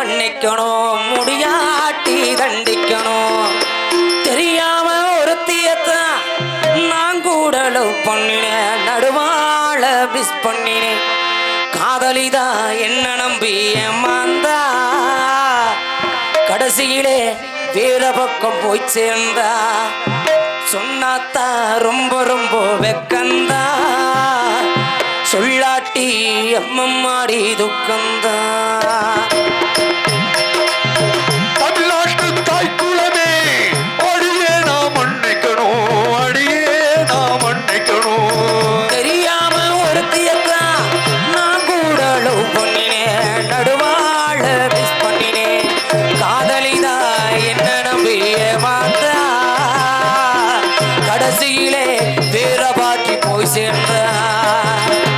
மன்னிக்கணும் முடியாட்டி தண்டிக்கணும். தெரியாம ஒருத்தியத்தான் நான் கூட பண்ணினேன் நடுவாழ மிஸ் பண்ணினேன். காதலிதா என்ன நம்பி ஏமாந்தா? கடைசியிலே வேற பக்கம் போய் சேர்ந்தா. சொன்னாத்தா ரொம்ப ரொம்ப வெக்கந்தா. சொல்லாட்டி அம்மம்மாடி துக்கந்தான் கடைசியிலே வீரபாக்கி போய் சேர்ந்தார்.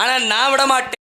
ஆனால் நான் விட மாட்டேன்.